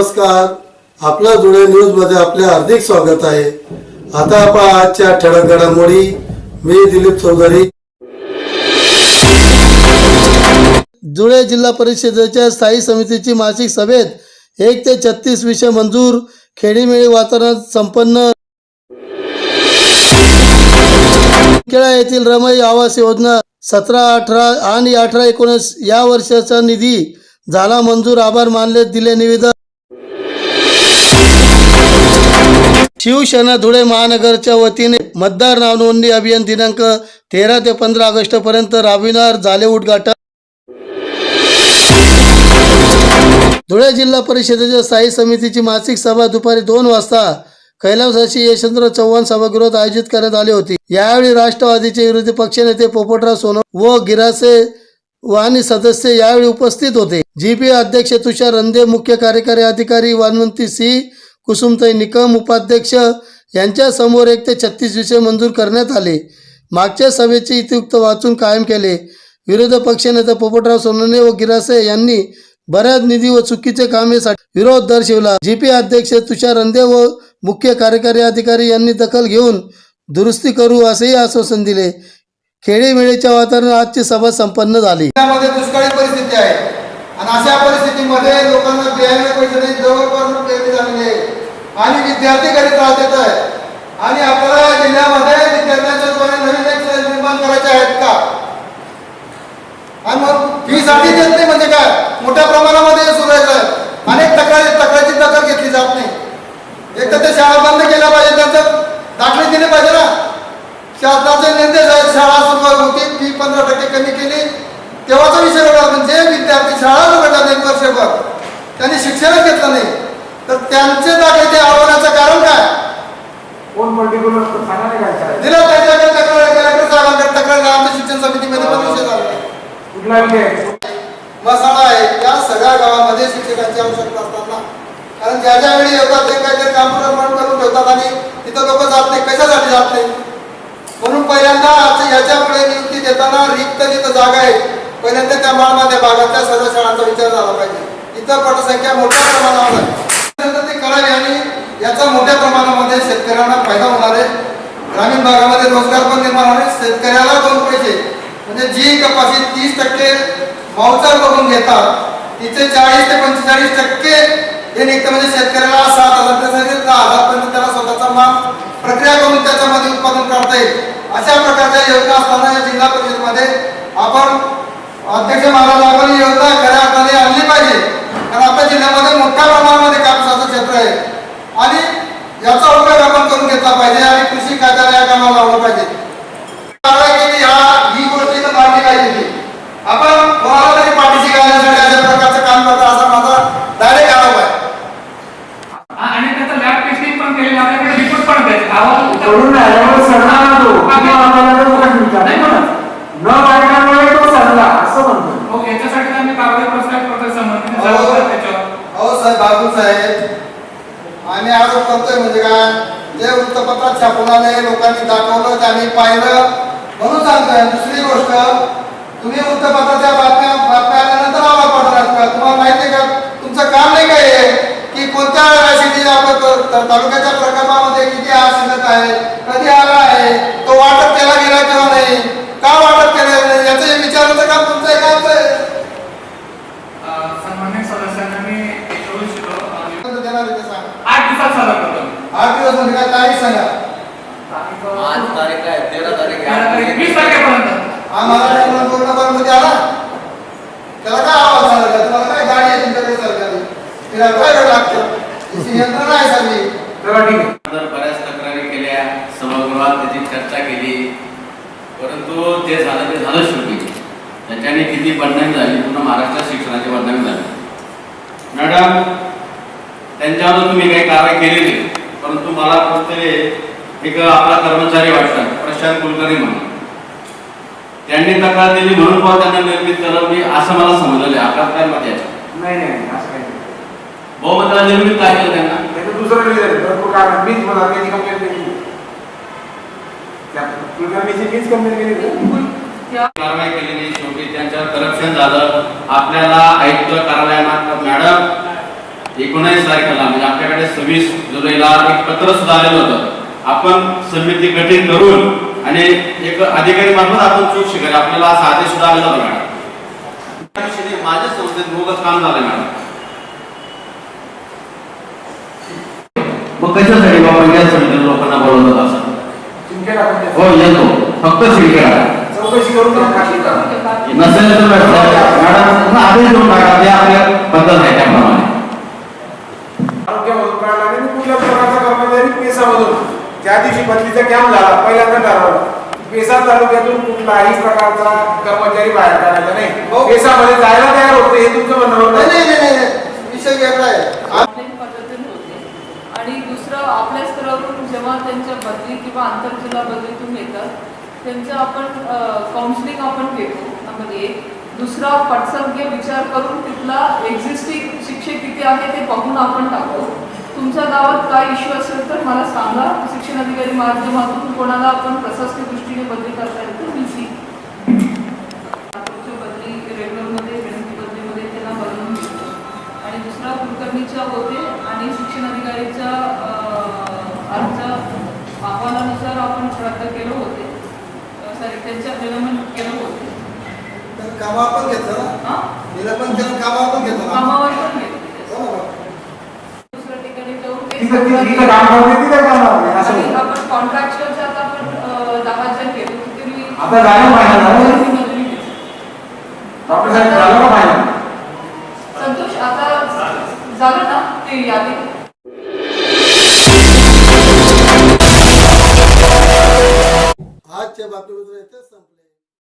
नमस्कार. आपला जुळे न्यूजमध्ये आपले हार्दिक स्वागत आहे. आता आपण आजच्या ठळक घडामोडी. मी दिलीप चौधरी. धुळे जिल्हा परिषदेच्या स्थायी समितीची मासिक सभेत एक ते छत्तीस विषय मंजूर खेडीमेळी वातावरणात संपन्न. खेळा येथील रमई आवास योजना सतरा अठरा आणि अठरा एकोणीस या वर्षाचा निधी झाला मंजूर. आभार मानले दिले निवेदन. शिवसेना धुळे महानगरच्या वतीने मतदार नावनोंदणी अभियान दिनांक तेरा ते पंधरा ऑगस्ट पर्यंत राबविणार झाले उद्घाटन. धुळे जिल्हा परिषदेच्या स्थायी समितीची मासिक सभा दुपारी दोन वाजता कैलासाशी यशवंतराव चव्हाण सभागृहात आयोजित करण्यात आली होती. यावेळी राष्ट्रवादीचे विरोधी पक्षनेते पोपटराव सोनो व गिरासे व सदस्य यावेळी उपस्थित होते. जीपी अध्यक्ष तुषार रंदे मुख्य कार्यकारी अधिकारी वानवंती सिंह कुसुमताई निकम उपाध्यक्ष यांच्यासमोर एक ते छत्तीस विषय मंजूर करण्यात आले. मागच्या सभेचे इतियुक्त वाचून कायम केले. विरोधी पक्षनेते पोपटराव सोनवणे व गिरासे यांनी बऱ्याच निधी व चुकीचे कामे विरोध दर्शविला. जीपी अध्यक्ष तुषार रंदे व मुख्य कार्यकारी अधिकारी यांनी दखल घेऊन दुरुस्ती करू असेही आश्वासन दिले. खेळीमेळीच्या वातावरणात आजची सभा संपन्न झाली. दुष्काळी परिस्थिती आहे. आणि अशा परिस्थितीमध्ये लोकांना बियाणे पैसे जवळपास आणि विद्यार्थी घरी त्रास देत आहे आणि आपल्याला या जिल्ह्यामध्ये विद्यार्थ्यांच्या द्वारे नवीन एक निर्माण करायचे आहेत का? आणि मग फी साठी देत नाही म्हणजे काय? मोठ्या प्रमाणामध्ये हे सुरू आहे अनेक तक्रारी तक्रारीची दखल घेतली जात नाही. एक तर ते शाळा बंद केल्या पाहिजे त्यांचं दाखले दिले पाहिजे ना. शासनाचे निर्देश आहेत शाळा सुरुवात होती फी पंधरा टक्के कमी केली. तेव्हाचा विषय वेगळा म्हणजे विद्यार्थी शाळा उघडला एक वर्षभर. त्यांनी शिक्षणच घेतलं नाही. तर त्यांचे दाखले ते आवडण्याचं कारण काय? कोण पर्टिक्युलर सांगा नाही दिलं त्यांच्याकडे तक्रार कलेक्टर साहेबांकडे तक्रार आमच्या शिक्षण समितीमध्ये पण विषय झाला कुठला विषय मसाला आहे. या सगळ्या गावामध्ये शिक्षकांची आवश्यकता असताना. कारण ज्या ज्या वेळी येतात ते काहीतरी काम करून ठेवतात आणि तिथं लोक जात नाही कशासाठी जात नाही म्हणून पहिल्यांदा याच्यापुढे नियुक्ती देताना रिक्त जिथं जागा आहे पहिल्यांदा त्या माळमाद्या भागातल्या सर्व शाळांचा विचार झाला पाहिजे. इथं पटसंख्या मोठ्या प्रमाणावर आहे. त्यानंतर आणि याचा मोठ्या प्रमाणामध्ये शेतकऱ्यांना फायदा होणार आहे. ग्रामीण भागामध्ये रोजगार पण निर्माण होणार आहे. शेतकऱ्याला दोन पैसे म्हणजे जी कपाशी तीस टक्के मावचार करून घेतात तिचे चाळीस ते पंचेचाळीस टक्के हे निघतं म्हणजे शेतकऱ्याला सात हजार ते दहा हजार पर्यंत त्याला स्वतःचा माल प्रक्रिया करून त्याच्यामध्ये उत्पादन करता येईल. अशा प्रकारच्या योजना असताना या जिल्हा परिषदमध्ये आपण अध्यक्ष महाराज आपण योजना खऱ्या अर्थाने आणली पाहिजे कारण आपल्या जिल्ह्यामध्ये मोठ्या प्रमाणामध्ये कापसाचं क्षेत्र आहे आणि याचा उपयोग आपण करून घेतला पाहिजे आणि कृषी खात्याला या कामाला लावलं पाहिजे कारवाई केली हा ही गोष्टी तर मांडली पाहिजे ती. आपण कोणाला तरी पाठीशी घालण्यासाठी अशा प्रकारचं काम करता असा माझा डायरेक्ट आरोप आहे आणि त्याचं लॅब टेस्टिंग पण केलेलं आहे. आपल्याकडे रिपोर्ट पण आहे अहवाल करून राहिल्यामुळे सरणार ना तो किंवा आम्हाला तो प्रश्न विचारला. नाही म्हणत. न पाडल्यामुळे तो सरला असं म्हणतो. हो याच्यासाठी आम्ही कारवाई प्रस्तावित करतोय संबंधित हो. जबाबदार त्याच्यावर. अहो साहेब बाबू साहेब. आम्ही आरोप करतोय म्हणजे काय जे वृत्तपत्रात छापून आले लोकांनी दाखवलं ते आम्ही पाहिलं. म्हणून सांगतोय दुसरी गोष्ट तुम्ही वृत्तपत्राच्या बातम्या बातम्या आल्यानंतर आवाज पडणार का? तुम्हाला माहिती आहे का? तुमचं काम नाही काय आहे की कोणत्या राशीची आपण तर तालुक्याच्या प्रकल्पामध्ये किती आज शिल्लक आहे कधी आला आहे तो वाटप केला गेला किंवा नाही? का वाटप केलं नाही याचं हे विचारायचं काम तुमचं आहे काम आहे अं, सन्मान्य सदस्यांना मी एवढं शिकलो अं, कोणतं देणार आहे ते सांगा आठ दिवसात सादर म्हणजे काय तारीख सांगा. आज तारीख आहे तेरा तारीख तेरा तारीख, आहे वीस तारखेपर्यंत. आम्हाला पूर्णमध्ये आला त्याला काय आवाज झाला का? तुम्हाला काय गाडी आहे तुमच्याकडे सरकारी? तिला काय वेळ लागतं? तिची यंत्रणा आहे सगळी चला ठीक आहे. तर बऱ्याच तक्रारी केल्या सभागृहात त्याची चर्चा केली परंतु ते झालं ते झालं शेवटी. त्याच्याने किती बदनामी झाली? पूर्ण महाराष्ट्रात शिक्षणाची बदनामी झाली. मॅडम त्यांच्यावर तुम्ही काही कारवाई केलेली? परंतु मला कुठतरी एक आपला कर्मचारी वाटला प्रशांत कुलकर्णी म्हणून. त्यांनी तक्रार दिली म्हणून बुवा त्यांना निर्मित केलं मी असं मला समजलं आकार काय मध्ये नाही नाही नाही, असं काही नाही. बहुमत त्याला निर्मित काय केलं त्यांना? त्याचं दुसरं reason आहे. भरपूर कारण. मीच मला त्याची केली. त्या कुलकर्णीची मीच कंप्लेंट केली कारवाई केली नाही शेवटी त्यांच्यावर करप्शन झालं. आपल्याला आयुक्त कार्यालयात मॅडम एकोणावीस तारखेला म्हणजे आपल्याकडे सव्वीस जुलैला एक पत्र सुद्धा आलेलं होतं. आपण समिती गठीत करून आणि एक अधिकारी मार्फत आपण चूक शिकायला आपल्याला असा आदेश सुद्धा आलेला होता मॅडम. माझ्या संस्थेत बोगस काम झालं मॅडम. मग कशासाठी बाबा या समितीने लोकांना बोलवतात असं हो येतो. फक्त शिडकेला चौकशी करून घ्या, खात्री करा. नसेल तर मॅडम आदेश देऊन टाका. ते आपल्या पद्धत आहे त्याप्रमाणे आरोग्यामधून काढला आणि कुठल्या प्रकारचा कर्मचारी पेसामधून ज्या दिवशी बदलीचा कॅम्प झाला. पहिल्यांदा ठरवलं. पेसा तालुक्यातून कुठलाही प्रकारचा कर्मचारी बाहेर काढायचा हो. नाही पेसामध्ये जायला तयार होते. हे तुमचं म्हणणं आहे. नाही नाही नाही. विषय वेगळा आहे. होते. आणि दुसरं आपल्या स्तरावरून जेव्हा त्यांच्या बदली किंवा आंतरजिल्हा बदलीतून येतात त्यांचं आपण काउन्सिलिंग आपण घेतो. नंबर एक दुसरा पटसंख्य विचार करून तिथला एक्झिस्टिंग शिक्षक किती आहे ते बघून आपण टाकतो. तुमच्या गावात काय इश्यू असेल तर मला सांगा. शिक्षण अधिकारी माध्यमातून कोणाला आपण प्रशासकीय दृष्टीने बदली करता येईल? मी नागपूरच्या बदली रेग्युलरमध्ये विनंती बदलीमध्ये त्यांना बदलून घेतो. आणि दुसरा कुलकर्णीच्या होते आणि शिक्षण अधिकारीच्या अर्ज अहवालानुसार आपण रद्द केलं होते. सॉरी त्यांच्या निलंबन केलं होते. कामावर पण घेतलं निलंबन केलं कामावर पण घेतलं व्यक्ती तिला काम करते तिला काम लावते असं आपण कॉन्ट्रॅक्चुअलचे आता आपण दहा जण केले तुम्ही आता झालं पाहिजे झालं डॉक्टर साहेब झालं का पाहिजे संतोष आता झालं ना ते यादी आजच्या बातमी